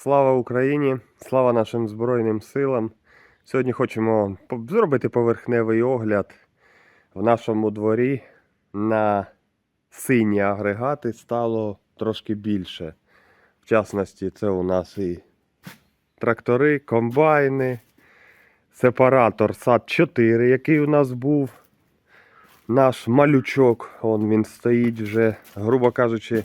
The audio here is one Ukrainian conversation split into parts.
Слава Україні! Слава нашим Збройним силам! Сьогодні хочемо зробити поверхневий огляд в нашому дворі на сині агрегати стало трошки більше. В частності, це у нас і трактори, комбайни, сепаратор САД 4, який у нас був. Наш малючок, он він стоїть вже, грубо кажучи,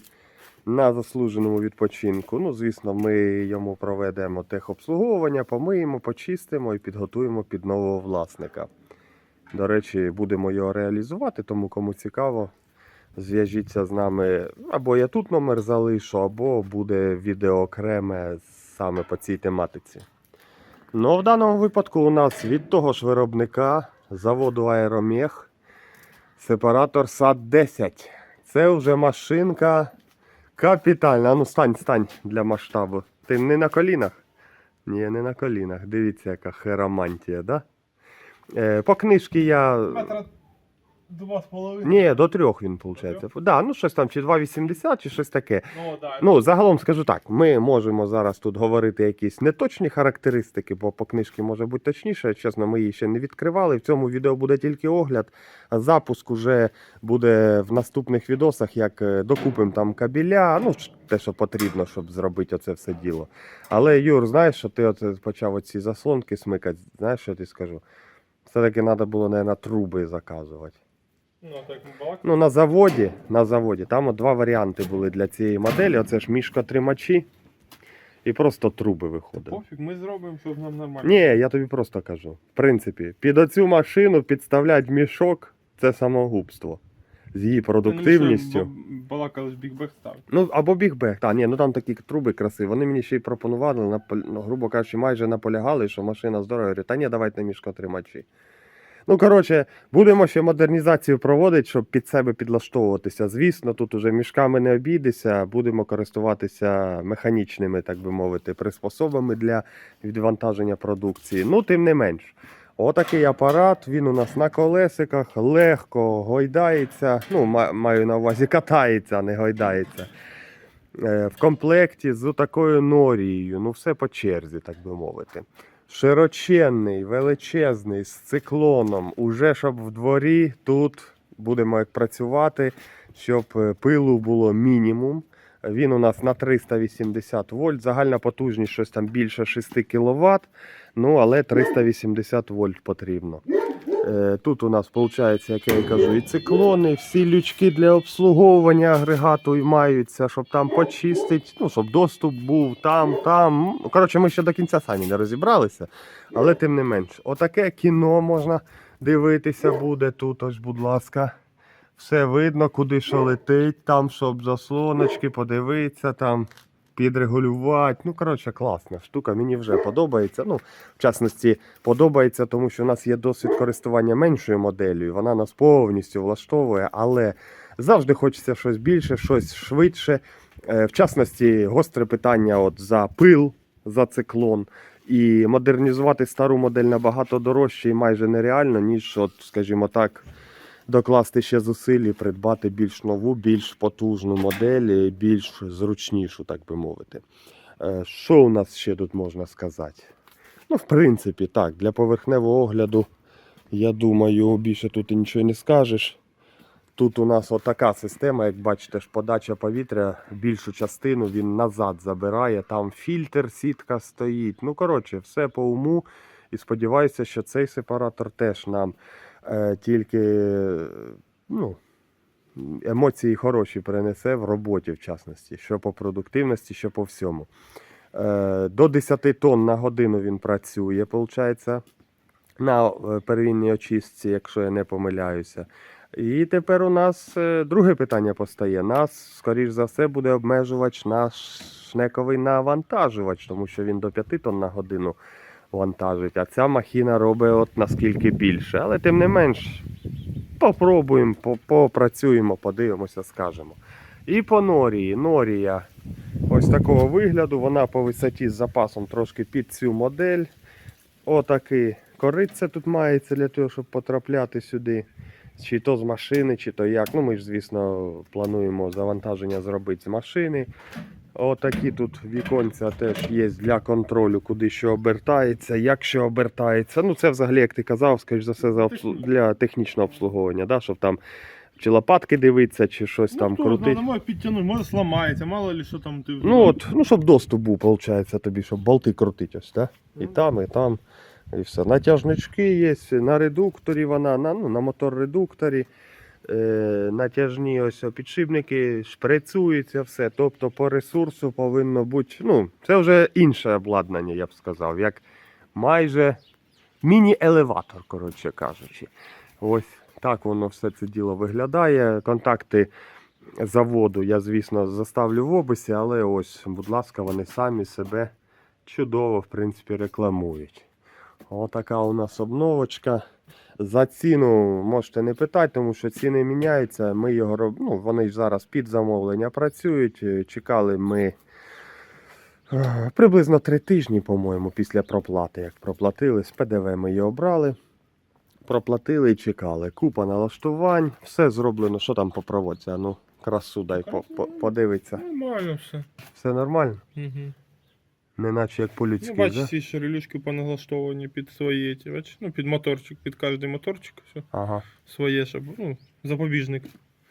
на заслуженому відпочинку. Ну, звісно, ми йому проведемо техобслуговування, помиємо, почистимо і підготуємо під нового власника. До речі, будемо його реалізувати, тому кому цікаво, зв'яжіться з нами. Або я тут номер залишу, або буде відео окреме саме по цій тематиці. Ну, в даному випадку у нас від того ж виробника заводу Аеромех сепаратор САД 10. Це вже машинка капітальна. ану ну стань, стань для масштабу. Ти не на колінах? Ні, не на колінах. Дивіться, яка херомантія, да? Е, по книжці я. Два з половиною. Ні, до трьох він, виходить. Да, ну щось там, чи 2,80, чи щось таке. Ну, да. Ну, загалом скажу так, ми можемо зараз тут говорити якісь неточні характеристики, бо по книжці може бути точніше. Чесно, ми її ще не відкривали. В цьому відео буде тільки огляд. А запуск уже буде в наступних відосах, як е, докупимо там кабеля, ну те, що потрібно, щоб зробити оце все діло. Але Юр, знаєш, що ти оце почав оці заслонки смикати, знаєш, що я ти скажу? Все-таки треба було, мабуть, труби заказувати. Ну, так. Ну, на заводі, на заводі, там от два варіанти були для цієї моделі. Оце ж мішкотримачі і просто труби виходили. Пофіг, ми зробимо, щоб нам нормально. Ні, я тобі просто кажу. В принципі, під оцю машину підставлять мішок це самогубство. З її продуктивністю. Балакали з став. Ну, або бігбег, та, ні, ну там такі труби красиві. Вони мені ще й пропонували, ну, грубо кажучи, майже наполягали, що машина здорова. Говорю, та ні, давайте на мішкотримачі. Ну, коротше, будемо ще модернізацію проводити, щоб під себе підлаштовуватися. Звісно, тут уже мішками не обійдеся, будемо користуватися механічними, так би мовити, приспособами для відвантаження продукції. Ну, тим не менш. Отакий апарат, він у нас на колесиках, легко гойдається. Ну, маю на увазі, катається, а не гойдається. Е, В комплекті з такою норією, ну все по черзі, так би мовити. Широченний, величезний, з циклоном. Уже щоб в дворі тут будемо як працювати, щоб е, пилу було мінімум. Він у нас на 380 вольт, загальна потужність щось там більше 6 кВт, ну але 380 вольт потрібно. Е, Тут у нас виходить, як я і кажу, і циклони, всі лючки для обслуговування агрегату і маються, щоб там почистити, ну, щоб доступ був там, там. Ну, коротше, ми ще до кінця самі не розібралися, але тим не менш. Отаке кіно можна дивитися буде тут, ось, будь ласка. Все видно, куди що летить, там, щоб заслоночки, подивитися, там підрегулювати. Ну, коротше, класна штука, мені вже подобається. Ну, в частності, подобається, тому що у нас є досвід користування меншою моделлю, вона нас повністю влаштовує, але завжди хочеться щось більше, щось швидше. Е, В частності, гостре питання от за пил, за циклон. І модернізувати стару модель набагато дорожче і майже нереально, ніж, от, скажімо так, докласти ще зусиль і придбати більш нову, більш потужну модель, більш зручнішу, так би мовити. Е, Що у нас ще тут можна сказати? Ну, в принципі, так, для поверхневого огляду, я думаю, більше тут і нічого не скажеш. Тут у нас отака система, як бачите, ж подача повітря, більшу частину він назад забирає. Там фільтр, сітка стоїть. Ну, коротше, все по уму. І сподіваюся, що цей сепаратор теж нам тільки е, ну, емоції хороші принесе в роботі, в частності, що по продуктивності, що по всьому. Е, до 10 тонн на годину він працює, виходить, на е, первинній очистці, якщо я не помиляюся. І тепер у нас друге питання постає. Нас, скоріш за все, буде обмежувач наш шнековий навантажувач, тому що він до 5 тонн на годину вантажить, а ця махіна робить от наскільки більше. Але тим не менш, попробуємо, попрацюємо, подивимося, скажемо. І по норії. Норія ось такого вигляду, вона по висоті з запасом трошки під цю модель. Отакий кориця тут мається для того, щоб потрапляти сюди. Чи то з машини, чи то як. Ну, ми ж, звісно, плануємо завантаження зробити з машини. Отакі тут віконця теж є для контролю, куди що обертається, як що обертається. Ну, це взагалі, як ти казав, скоріш за все, за обслу... для технічного обслуговування, да? щоб там чи лопатки дивитися, чи щось там ну, крутить. Треба може підтягнути, може сламається, мало ли що там ти. Ну от, ну щоб доступ був, виходить, тобі, щоб болти крутить ось, да? І Ну. там, і там, і все. Натяжнички є, на редукторі вона, на, ну, на мотор-редукторі. Е, натяжні ось підшипники, шприцюється все. Тобто по ресурсу повинно бути. Ну, це вже інше обладнання, я б сказав, як майже міні-елеватор, коротше кажучи. Ось так воно все це діло виглядає. Контакти заводу я, звісно, заставлю в описі, але ось, будь ласка, вони самі себе чудово, в принципі, рекламують. Отака у нас обновочка. За ціну можете не питати, тому що ціни міняються. Ми його роб... ну, вони ж зараз під замовлення працюють. Е, Чекали ми е, приблизно три тижні, по-моєму, після проплати. Як проплатили, з ПДВ ми його брали. Проплатили і чекали. Купа налаштувань, все зроблено. Що там по проводці? Ну, красу дай по, по, подивиться. Нормально все. Все нормально? Угу. Не наче як Ну, по-людськи, бачиш, да? ці ще релюшки понаглаштовані під свої, ті, бачиш, ну, під моторчик, під кожний моторчик, все Ага. своє, щоб, ну, запобіжник.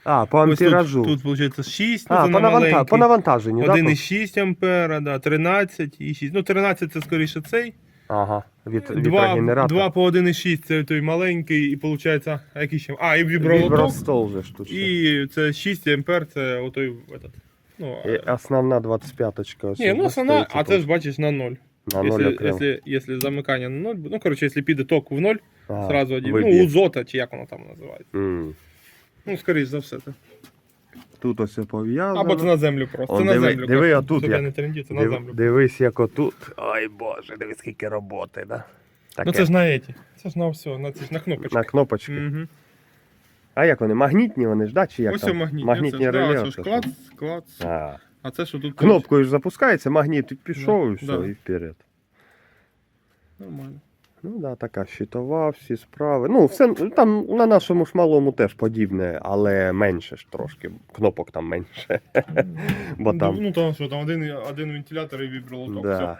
А, по Ось. Тут, тут виходить 6, ну, а, це по, на наванта... по навантаженню, да? 1,6 ампера, да, 13 і 6. Ну, 13 це скоріше цей. Ага, від, 2, вітрогенератор. 2 по 1,6 це той маленький, і виходить, а який ще? А, і вібролоток. Вібростол же тут. І це 6 ампер, це отой, этот, ну, І основна 25-очка. ось Ні, ну тут основна, стоїть, а тут. це ж бачиш на 0. на ноль Якщо, окремо. якщо, якщо замикання на 0, ну, коротше, якщо піде ток в 0, Ага, сразу один. виб'є. Ну, у зота, чи як воно там називається. М. Ну, скоріш за все. Це. Тут ось пов'язано. Або це на землю просто. Це на диви- землю. диви, отут Щоб як. не трендів, це на Див- землю. Дивись, як отут. Ой боже, дивись, скільки роботи, да? Таке. Ну це ж на еті. Це ж на все, на, ці ж на кнопочки. На кнопочки. Угу. А як вони? Магнітні вони ж, да? Чи як Ось там? магнітні. Магнітні оце ж, реле. Да, це ж оце клац, клац. А. А це що тут? Кнопкою ж запускається, магніт пішов Да, і все, да. і вперед. Нормально. Ну да, така щитова, всі справи. Ну, все там на нашому ж малому теж подібне, але менше ж трошки. Кнопок там менше. Бо там. Ну там що, там один, один вентилятор і вібролоток. Все. Да.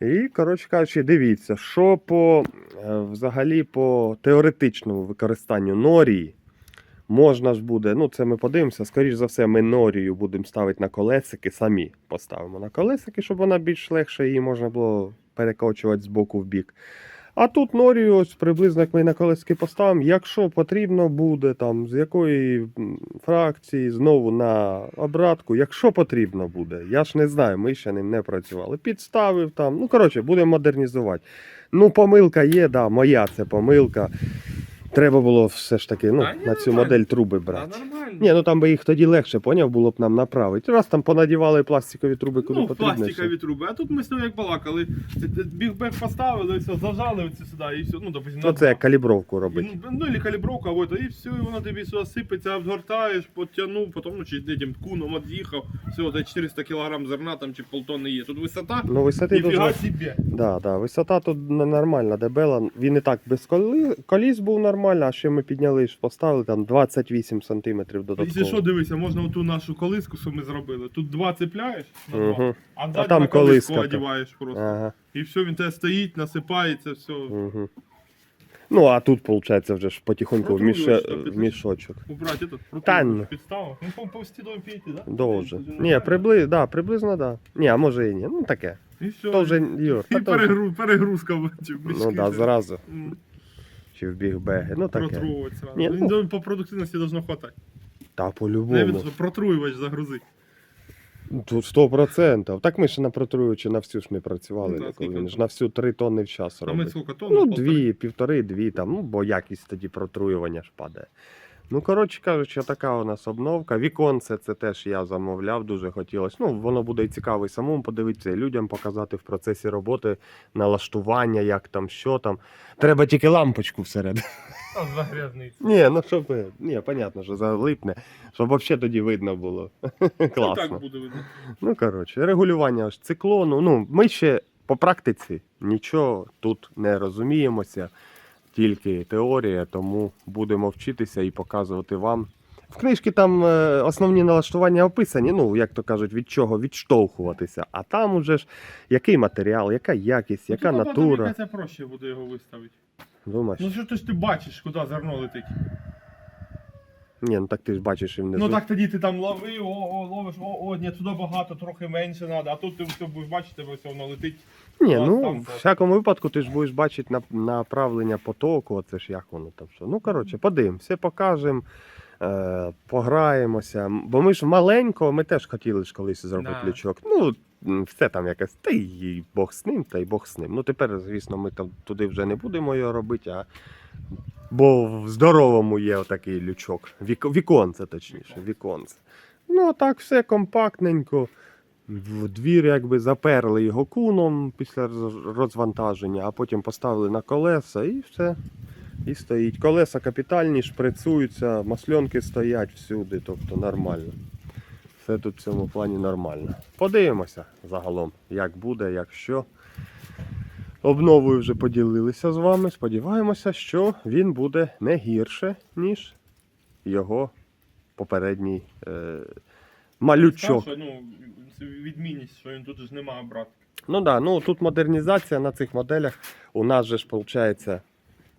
І, коротше кажучи, дивіться, що по е, взагалі по теоретичному використанню норії можна ж буде, ну це ми подивимося, скоріш за все, ми норію будемо ставити на колесики, самі поставимо на колесики, щоб вона більш легше її можна було перекочувати з боку в бік. А тут норію, ось приблизно як ми на колесики поставимо, якщо потрібно буде, там, з якої фракції, знову на обратку, якщо потрібно буде. Я ж не знаю, ми ще ним не працювали. Підставив там. Ну, коротше, будемо модернізувати. Ну, помилка є, да, моя це помилка. Треба було все ж таки ну, на цю нормально. модель труби брати. Ні, ну там би їх тоді легше, поняв, було б нам направити. Раз там понадівали пластикові труби, куди ну, потрібно. пластикові все. труби. А тут ми з тобою як балакали. Бігбек поставили, все, зажали оці сюди і все. Ну, допустим, Ну, це як калібровку І, робити. Ну, ну, или калібровка, вот, і все, і воно тобі сюди сипеться, обгортаєш, підтягнув, потім ну, чи этим куном від'їхав, все, от 400 кг зерна там чи полтонни є. Тут висота, Ну, висоти дуже. себе. Да, да, висота тут нормальна, дебела. Він і так без коліс був нормально, а ще ми підняли поставили там 28 см Якщо що, додатково. дивися, можна оту нашу колиску, що ми зробили. Тут два цепляєш, на два, а там на колиску колиска одіваєш просто. Ага. І все, він тебе стоїть, насипається, все. Угу. Ну, а тут, виходить, вже ж потихоньку в, міше... Протруєш, так, в мішочок. Убрати этот, Та противник, ну. Ну, по, по стідові п'яти, да? Довже. Ні, прибли... да, приблизно, да. Ні, а може і ні. Ну таке. І все. То вже Юр, І та то вже... перегру, перегрузка в ці в мішки. Ну да, зразу. М, Чи в бігбеги. Ну таке. Протруювати сразу. Ні, Він ну. думаю, по продуктивності должно хватати. Та по-любому. він протруювач загрузить. Тут 100%. Так ми ще на протруючі на всю ж не працювали. Ну. Він ж на всю 3 тонни в час А ми робить. скільки тонн? Ну, дві, півтори, дві там, ну, бо якість тоді протруювання ж падає. Ну, коротше кажучи, така у нас обновка. Віконце це теж я замовляв, дуже хотілося. Ну, воно буде і цікаво і самому подивитися, і людям показати в процесі роботи налаштування, як там, що там. Треба тільки лампочку всередині. А, загрязний. Ні, ну щоб. Ні, понятно, що залипне, щоб взагалі тоді видно було. Ну, так буде видно. Ну, коротше, регулювання ж циклону. Ну, ми ще по практиці нічого тут не розуміємося, тільки теорія, тому будемо вчитися і показувати вам В книжці там е, основні налаштування описані, ну, як то кажуть, від чого відштовхуватися. А там уже ж який матеріал, яка якість, яка Ну, тут натура. Це проще буде його виставити. Думаєш? Ну що ж ти бачиш, куди зерно летить. Ні, ну так ти ж бачиш і внизу. Ну так тоді ти там лови, о, о, ловиш, о, о, ні, туди багато, трохи менше треба, а тут ти все будеш бачити, ось воно летить. Ні, Клас, ну там в всякому випадку ти ж будеш бачити на- направлення потоку, оце ж як воно там що. Ну, коротше, подивимося, все покажемо, е, пограємося. Бо ми ж маленько, ми теж хотіли ж колись зробити Да. лючок. Ну, все там якесь, та й Бог з ним, та й Бог з ним. Ну тепер, звісно, ми там туди вже не будемо його робити, а. Бо в здоровому є отакий лючок. Вік, віконце, точніше, віконце. Ну, так все компактненько. В двір якби заперли його куном після розвантаження, а потім поставили на колеса і все. І стоїть. Колеса капітальні, шприцуються, масльонки стоять всюди, тобто нормально. Все тут в цьому плані нормально. Подивимося загалом, як буде, як що. Обновою вже поділилися з вами. Сподіваємося, що він буде не гірше, ніж його попередній е, малючок. Що, ну, це відмінність, що він тут ж немає обратки. Ну да, ну тут модернізація на цих моделях. У нас же ж виходить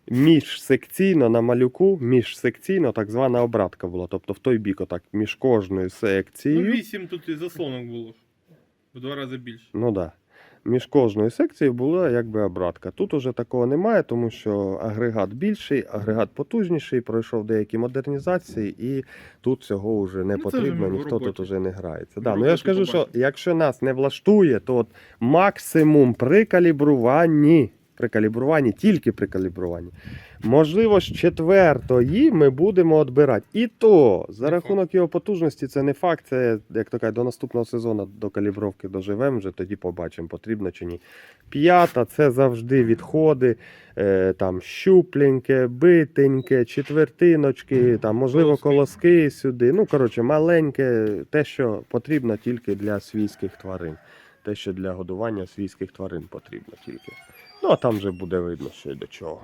міжсекційно на малюку, міжсекційно так звана обратка була. Тобто в той бік, отак, між кожною Ну, секцією. 8 тут і заслонок було. В два рази більше. Ну да. Між кожною секцією була якби обратка. Тут уже такого немає, тому що агрегат більший, агрегат потужніший, пройшов деякі модернізації, і тут цього вже не Ну, потрібно, ніхто тут уже не грається. Да, ну я ж кажу, що якщо нас не влаштує, то от максимум при калібруванні, при калібруванні, тільки при калібруванні. Можливо, з четвертої ми будемо відбирати. І то за рахунок його потужності це не факт. Це, як то кажуть, до наступного сезону до калібровки доживемо, вже тоді побачимо, потрібно чи ні. П'ята це завжди відходи, е, там щупленьке, битеньке, четвертиночки, там, можливо, Колоски. колоски сюди. Ну, коротше, маленьке, те, що потрібно тільки для свійських тварин. Те, що для годування свійських тварин потрібно тільки. Ну, а там вже буде видно, що й до чого.